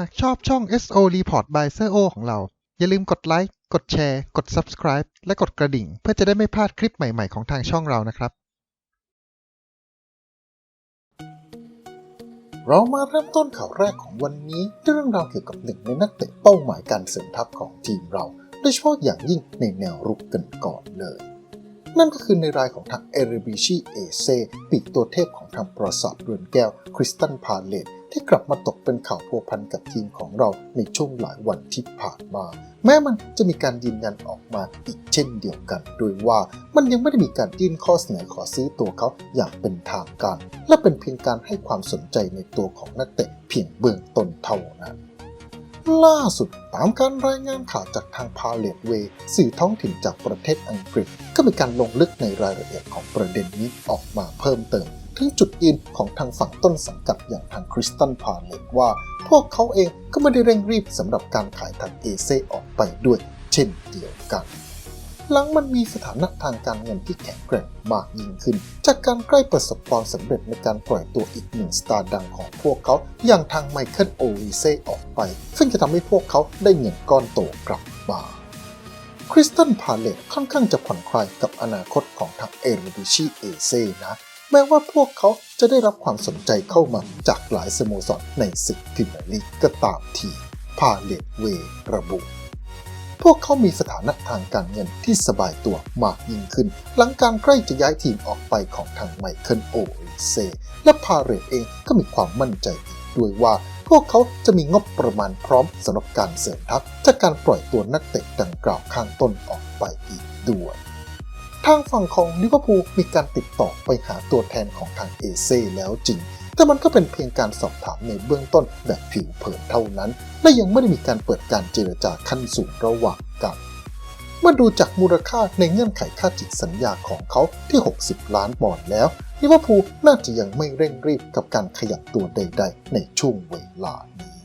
หากชอบช่อง SO Report by s โ o ของเรา อย่าลืมกดไลค์ กดแชร์ กด Subscribe และกดกระดิ่ง เพื่อจะได้ไม่พลาดคลิปใหม่ ๆ ของทางช่องเรานะครับ เรามาเริ่มต้นข่าวแรกของวันนี้ด้วยเรื่องราวเกี่ยวกับหนึ่งในนักเตะเป้าหมายการเสริมทัพของทีมเรา โดยเฉพาะอย่างยิ่งในแนวรุกกันก่อนเลย นั่นก็คือในรายของทางเอริบิชีเอเซปีกตัวเทพของทางปราสาทเรือนแก้วคริสตันพาเลต ที่กลับมาตกเป็นข่าวพัวพันกับทีมของเราในช่วงหลายวันที่ผ่านมา แม้มันจะมีการยืนยันออกมาอีกเช่นเดียวกัน โดยว่ามันยังไม่ได้มีการยื่นข้อเสนอขอซื้อตัวเขาอย่างเป็นทางการ และเป็นเพียงการให้ความสนใจในตัวของนักเตะเพียงเบื้องต้นเท่านั้นล่าสุดตามการรายงานข่าวจากทางพาเลตเวย์สื่อท้องถิ่นจากประเทศอังกฤษ ก็มีการลงลึกในรายละเอียดของประเด็นนี้ออกมาเพิ่มเติม ถึงจุดยืนของทางฝั่งต้นสังกัดอย่างทางคริสตันพาเลตว่า พวกเขาเองก็ไม่ได้เร่งรีบสำหรับการขายทางเอเซออกไปด้วย เช่นเดียวกัน หลังมันมีสถานะทางการเงินที่แข็งแกร่งมากยิ่งขึ้น จากการใกล้ประสบความสำเร็จในการปล่อยตัวอีกหนึ่งสตาร์ดังของพวกเขาอย่างทางไมเคิลโอริเซออกไป ซึ่งจะทำให้พวกเขาได้เงินก้อนโตกลับมาคริสตันพาเลตค่อนข้างจะผ่อนคลายกับอนาคตของทางเอริบิชีเอเซนะ แม้ว่าพวกเขาจะได้รับความสนใจเข้ามาจากหลายสโมสรในศึกพรีเมียร์ลีกก็ตามทีพาเลตเวระบุ พวกเขามีสถานะทางการเงินที่สบายตัวมากยิ่งขึ้น หลังการใกล้จะย้ายทีมออกไปของทางไมเคิลโอริเซและพาเรตเองก็มีความมั่นใจอีกด้วยว่าพวกเขาจะมีงบประมาณพร้อมสำหรับการเสริมทัพจากการปล่อยตัวนักเตะดังกล่าวข้างต้นออกไปอีกด้วย ทางฝั่งของลิเวอร์พูลมีการติดต่อไปหาตัวแทนของทางเอเซแล้วจริง แต่มันก็เป็นเพียงการสอบถามในเบื้องต้นแบบผิวเผินเท่านั้น และยังไม่ได้มีการเปิดการเจรจาขั้นสูงระหว่างกันเมื่อดูจากมูลค่าในเงื่อนไขค่าจิตสัญญาของเขาที่ 60 ล้านปอนด์แล้วลิเวอร์พูลน่าจะยังไม่เร่งรีบกับการขยับตัวใด ๆ ในช่วงเวลานี้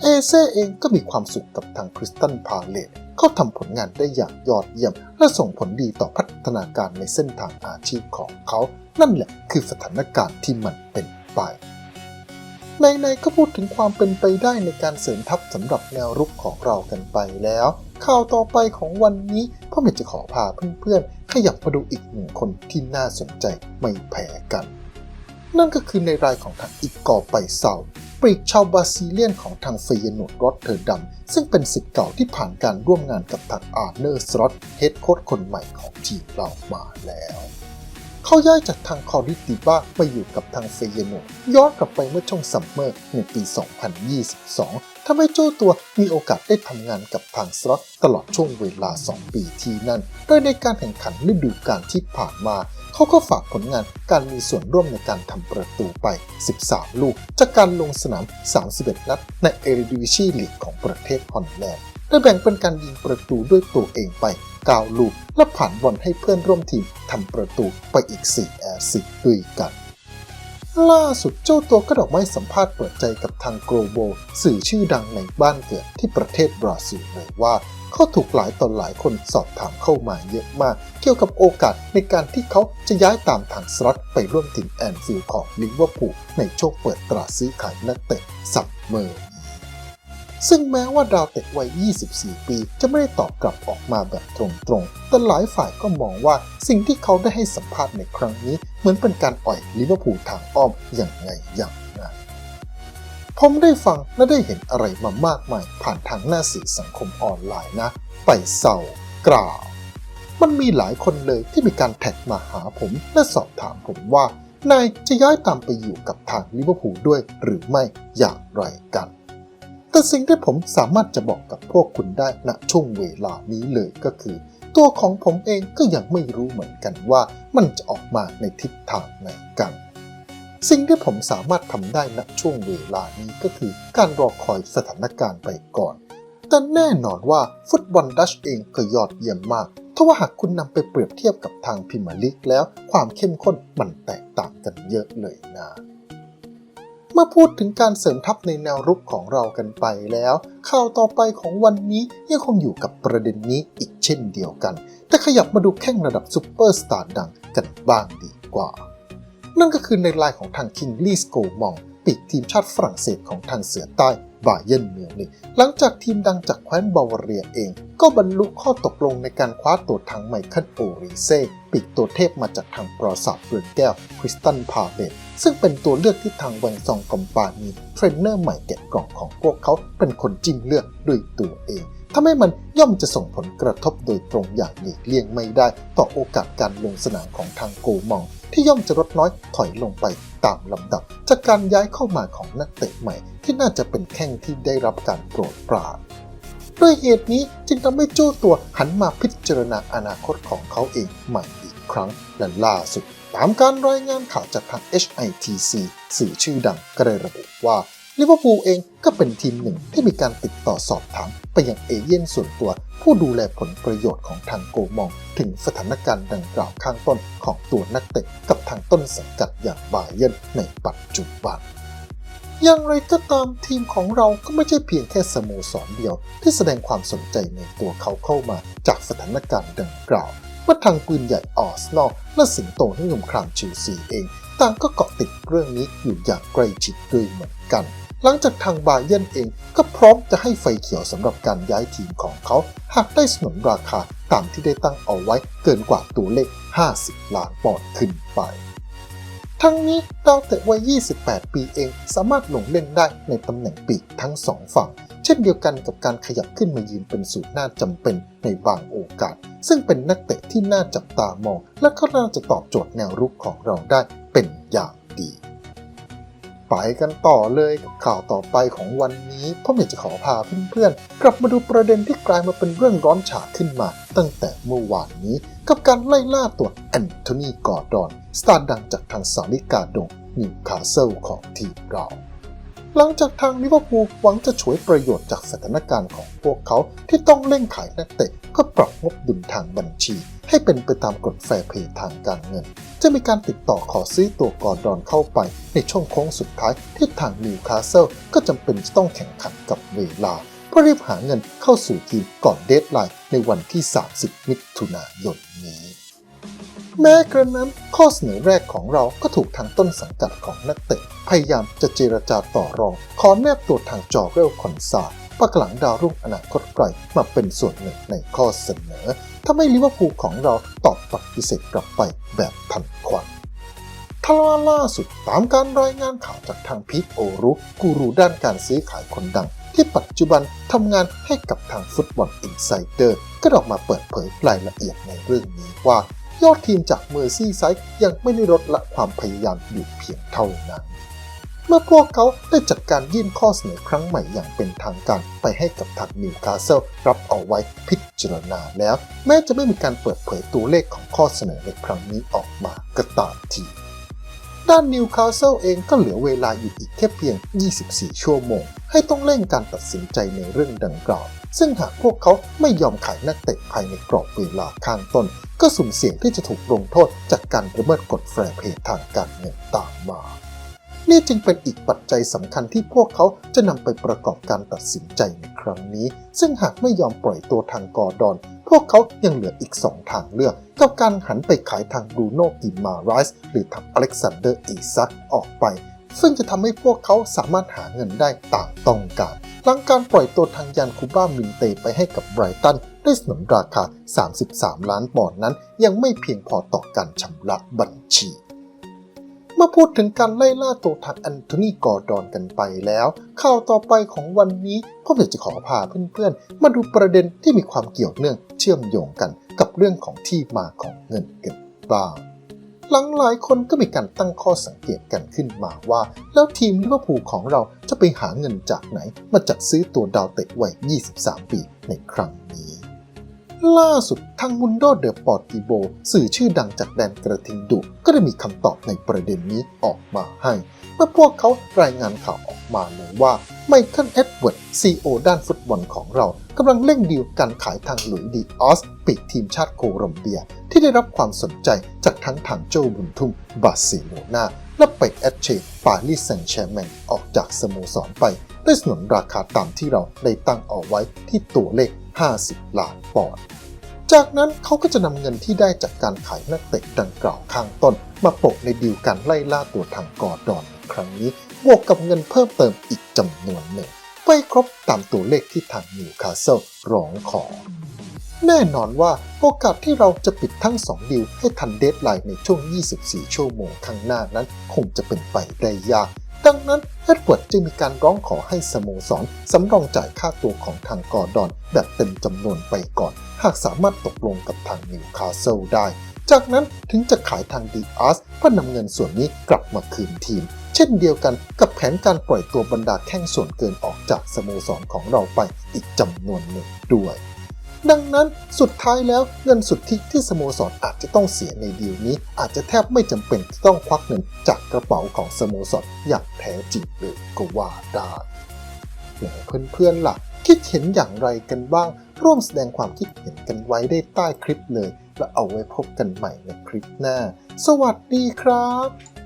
เอเซ่เองก็มีความสุขกับทางคริสตันพาเลตเขาทำผลงานได้อย่างยอดเยี่ยม และส่งผลดีต่อพั ฒนาการในเส้นทางอาชีพของเขา นั่นแหละคือสถานการณ์ที่มันเป็นไป ในๆก็พูดถึงความเป็นไปได้ในการเสริมทัพสำหรับแนวรุกของเรากันไปแล้ว ข่าวต่อไปของวันนี้พ่อเมจะขอพาเพื่อนๆขยับมาดูอีกหนึ่งคนที่น่าสนใจไม่แพ้กัน นั่นก็คือในรายของทางอีกกอไปเซาปรีกชาวบราซิเลียนของทางเฟยนูดรอตเทอร์ดัมซึ่งเป็นสิทธิ์เก่าที่ผ่านการร่วมงานกับทางอาร์เนอร์สล็อตเฮดโค้ชคนใหม่ของทีมเรามาแล้ว เขาย้ายจากทางคอริติบ้ามาอยู่กับทางเฟยนูดย้อนกลับไปเมื่อช่วงซัมเมอร์ในปี 2022ทำให้เจ้าตัวมีโอกาสได้ทำงานกับทางสล็อตตลอดช่วงเวลา 2 ปีที่นั่น โดยในการแข่งขันฤดูกาลที่ผ่านมา เขาก็ฝากผลงานการมีส่วนร่วมในการทำประตูไป 13 ลูก จากการลงสนาม 31 นัดในเอริดิวิชีลีกของประเทศฮอลแลนด์โดยแบ่งเป็นการยิงประตูด้วยตัวเองไป 9 ลูก และผ่านบอลให้เพื่อนร่วมทีมทำประตูไปอีก 4 แอสซิสด้วยกัน ล่าสุดเจ้าตัวก็ดอกไม้สัมภาษณ์เปิดใจกับทางโกลโบสื่อชื่อดังในบ้านเกิดที่ประเทศบราซิลเลยว่าเขาถูกหลายต่อหลายคนสอบถามเข้ามาเยอะมาก เกี่ยวกับโอกาสในการที่เขาจะย้ายตามทางสล็อตไปร่วมทีมแอนฟิลด์ของลิเวอร์พูลในช่วงเปิดตราซื้อขายนักเตะสัมเมอร์ ซึ่งแม้ว่าดาวเตะวัย 24 ปี จะไม่ได้ตอบกลับออกมาแบบตรงๆ แต่หลายฝ่ายก็มองว่าสิ่งที่เขาได้ให้สัมภาษณ์ในครั้งนี้ เหมือนเป็นการอ่อยลิเวอร์พูลทางอ้อมอย่างไงอย่างนั้นผมได้ฟังและได้เห็นอะไรมามากมายผ่านทางหน้าสื่อสังคมออนไลน์นะ ไปเศร้ากล่าวมันมีหลายคนเลยที่มีการแท็กมาหาผมและสอบถามผมว่า นายจะย้ายตามไปอยู่กับทางลิเวอร์พูลด้วยหรือไม่อย่างไรกัน แต่สิ่งที่ผมสามารถจะบอกกับพวกคุณได้ณช่วงเวลานี้เลยก็คือ ตัวของผมเองก็ยังไม่รู้เหมือนกันว่ามันจะออกมาในทิศทางไหนกัน สิ่งที่ผมสามารถทำได้ณช่วงเวลานี้ก็คือการรอคอยสถานการณ์ไปก่อน แต่แน่นอนว่าฟุตบอลดัชเองก็ยอดเยี่ยมมากทว่าหากคุณนำไปเปรียบเทียบกับทางพรีเมียร์ลีกแล้วความเข้มข้นมันแตกต่างกันเยอะเลยนะ เมื่อพูดถึงการเสริมทัพในแนวรุกของเรากันไปแล้ว ข่าวต่อไปของวันนี้ยังคงอยู่กับประเด็นนี้อีกเช่นเดียวกัน แต่ขยับมาดูแข้งระดับซูเปอร์สตาร์ดังกันบ้างดีกว่า นั่นก็คือในลายของทางคิงลีสโกมองปีกทีมชาติฝรั่งเศสของทางเสือใต้ บาเยนเมืองนิกหลังจากทีมดังจากแคว้นบาวาเรียเอง ก็บรรลุข้อตกลงในการคว้าตัวทางไมเคิลโอริเซ่ปีกตัวเทพมาจากทางปราสาทเรือนแก้วคริสตันพาเบตซึ่งเป็นตัวเลือกที่ทางแวงซองกอมปานีเทรนเนอร์ใหม่แกะกล่องของพวกเขาเป็นคนจิ้มเลือกด้วยตัวเองทำให้มันย่อมจะส่งผลกระทบโดยตรงอย่างหลีกเลี่ยงไม่ได้ ต่อโอกาสการลงสนามของทางโกมอง ที่ย่อมจะลดน้อยถอยลงไปตามลำดับ จากการย้ายเข้ามาของนักเตะใหม่ ที่น่าจะเป็นแข้งที่ได้รับการโปรดปรานด้วยเหตุนี้จึงทำให้โจ้ตัวหันมาพิจารณาอนาคตของเขาเองใหม่อีกครั้งและล่าสุด ตามการรายงานข่าวจากทาง HITC สื่อชื่อดังก็ได้ระบุว่า ลิเวอร์พูลเองก็เป็นทีมหนึ่งที่มีการติดต่อสอบถามไปยังเอเย่นส่วนตัว ผู้ดูแลผลประโยชน์ของทางโกมอง ถึงสถานการณ์ดังกล่าวข้างต้นของตัวนักเตะกับทางต้นสังกัดอย่างบาเยนในปัจจุบันอย่างไรก็ตามทีมของเราก็ไม่ใช่เพียงแค่สโมสรเดียว ที่แสดงความสนใจในตัวเขาเข้ามาจากสถานการณ์ดังกล่าวเมื่อทางปืนใหญ่ออสนอลและสิงโตนิยมครามชิลซีเอง ต่างก็เกาะติดเรื่องนี้อยู่อย่างใกล้ชิดด้วยเหมือนกัน หลังจากทางบาเยิร์นเองก็พร้อมจะให้ไฟเขียวสำหรับการย้ายทีมของเขา หากได้สนนราคาตามที่ได้ตั้งเอาไว้เกินกว่าตัวเลข 50 ล้านปอนด์ขึ้นไป ทั้งนี้ดาวเตะวัย 28 ปีเองสามารถลงเล่นได้ในตำแหน่งปีกทั้งสองฝั่งเช่นเดียวกันกับการขยับขึ้นมายืนเป็นสูตรหน้าจำเป็นในบางโอกาส ซึ่งเป็นนักเตะที่น่าจับตามอง และก็น่าจะตอบโจทย์แนวรุกของเราได้ อย่างดี ไปกันต่อเลยกับข่าวต่อไปของวันนี้ผมอยากจะขอพาเพื่อนๆ กลับมาดูประเด็นที่กลายมาเป็นเรื่องร้อนฉาขึ้นมา ตั้งแต่เมื่อวานนี้กับการไล่ล่าตัวแอนโทนีกอร์ดอน สตาร์ดังจากทางสาริกาดงนิวคาสเซิลของทีมเราหลังจากทางลิเวอร์พูลหวังจะฉวยประโยชน์จากสถานการณ์ของพวกเขาที่ต้องเร่งขายนักเตะก็ปรับงบดุลทางบัญชี ให้เป็นไปตามกฎแฟร์เพย์ทางการเงิน จะมีการติดต่อขอซื้อตัวกอร์ดอนเข้าไป ในช่วงโค้งสุดท้ายที่ทางนิวคาสเซิลก็จำเป็นจะต้องแข่งขันกับเวลา เพื่อรีบหาเงินเข้าสู่ทีมก่อนเดทไลน์ในวันที่ 30 มิถุนายนนี้แม้กระนั้นข้อเสนอแรกของเราก็ถูกทางต้นสังกัดของนักเตะ พยายามจะเจรจาต่อรอง ขอแนบตัวทางจอเรลคอนซาร์ ปักหลังดาวรุ่งอนาคตไกลมาเป็นส่วนหนึ่งในข้อเสนอทำให้ลิเวอร์พูลของเราตอบปฏิเสธกลับไปแบบทันควันทว่าล่าสุดตามการรายงานข่าวจากทางพีทโอรุกูรูด้านการซื้อขายคนดัง ที่ปัจจุบันทำงานให้กับทางฟุตบอลอินไซเดอร์ ก็ออกมาเปิดเผยรายละเอียดในเรื่องนี้ว่า ยอดทีมจากเมอร์ซี่ไซด์ยังไม่ได้ลดละความพยายามอยู่เพียงเท่านั้น มื่อพวกเขาได้จัดการยื่นข้อเสนอครั้งใหม่อย่างเป็นทางการไปให้กับทางนิวคาสเซิลรับเอาไว้พิจารณาแล้ว แม้จะไม่มีการเปิดเผยตัวเลขของข้อเสนอในครั้งนี้ออกมาก็ตามที ด้านนิวคาสเซิลเองก็เหลือเวลาอยู่อีกแค่เพียง 24 ชั่วโมง ให้ต้องเร่งการตัดสินใจในเรื่องดังกล่าว ซึ่งหากพวกเขาไม่ยอมขายนักเตะภายในกรอบเวลาข้างต้น ก็สุ่มเสี่ยงที่จะถูกลงโทษจากการละเมิดกฎแฟร์เพย์ทางการเงินตามมา นี่จึงเป็นอีกปัจจัยสำคัญที่พวกเขาจะนำไปประกอบการตัดสินใจในครั้งนี้ ซึ่งหากไม่ยอมปล่อยตัวทางกอร์ดอน พวกเขายังเหลืออีก2ทางเลือกกับการหันไปขายทางบรูโน่กิมาไรส์หรือทางอเล็กซานเดอร์อีซักออกไป ซึ่งจะทำให้พวกเขาสามารถหาเงินได้ตามต้องการหลังการปล่อยตัวทางยันคูบ้ามินเตไปให้กับไบรตันได้สนนราคา 33 ล้านปอนด์นั้น ยังไม่เพียงพอต่อการชำระบัญชี มื่อพูดถึงการไล่ล่าตัวทางแอนโทนีกอร์ดอนกันไปแล้ว ข่าวต่อไปของวันนี้ผมอยากจะขอพาเพื่อนๆ มาดูประเด็นที่มีความเกี่ยวเนื่องเชื่อมโยงกันกับเรื่องของที่มาของเงินกันบ้างหลังหลายคนก็มีการตั้งข้อสังเกตกันขึ้นมาว่า แล้วทีมลิเวอร์พูลของเราจะไปหาเงินจากไหน มาจัดซื้อตัวดาวเตะวัย 23 ปีในครั้งนี้ ล่าสุดทางมุนโดเดอปอร์ติโบ สื่อชื่อดังจากแดนกระทิงดุ ก็ได้มีคำตอบในประเด็นนี้ออกมาให้ เมื่อพวกเขารายงานข่าวออกมาเลยว่าไมเคิลเอ็ดเวิร์ดซีโอด้านฟุตบอลของเรากำลังเร่งดีลการขายทางหลุยส์ดีออสปีกทีมชาติโคลอมเบีย ที่ได้รับความสนใจจากทั้งทางโจบุนทุ่มบาร์เซโลนาและไปแอดเชดปารีสแซงต์แชร์แมงออกจากสโมสรไปด้วยสนนราคาตามที่เราได้ตั้งเอาไว้ที่ตัวเลข 50 ล้านปอนด์จากนั้นเขาก็จะนำเงินที่ได้จากการขายนักเตะดังกล่าวข้างต้น มาโปะในดีลการไล่ล่าตัวทางกอร์ดอนครั้งนี้ บวกกับเงินเพิ่มเติมอีกจำนวนหนึ่ง ไปครบตามตัวเลขที่ทางนิวคาสเซิลร้องขอ แน่นอนว่าโอกาสที่เราจะปิดทั้ง 2ดิวให้ทันเดทไลน์ในช่วง 24 ชั่วโมงข้างหน้านั้น คงจะเป็นไปได้ยาก ดังนั้นเอ็ดเวิร์ดจึงมีการร้องขอให้สโมสรสำรองจ่ายค่าตัวของทางกอร์ดอน แบบเต็มจำนวนไปก่อน หากสามารถตกลงกับทางนิวคาสเซิลได้ จากนั้นถึงจะขายทางดีอาร์สเพื่อนำเงินส่วนนี้กลับมาคืนทีม เช่นเดียวกันกับแผนการปล่อยตัวบรรดาแข้งส่วนเกินออกจากสโมสรของเราไปอีกจำนวนหนึ่งด้วย ดังนั้นสุดท้ายแล้วเงินสุทธิที่สโมสรอาจจะต้องเสียในดีลนี้ อาจจะแทบไม่จำเป็นที่ต้องควักเงินจากกระเป๋าของสโมสรอย่างแท้จริงเลยก็ว่าได้แล้วเพื่อนๆล่ะคิดเห็นอย่างไรกันบ้าง ร่วมแสดงความคิดเห็นกันไว้ได้ใต้คลิปเลย แล้วเอาไว้พบกันใหม่ในคลิปหน้า สวัสดีครับ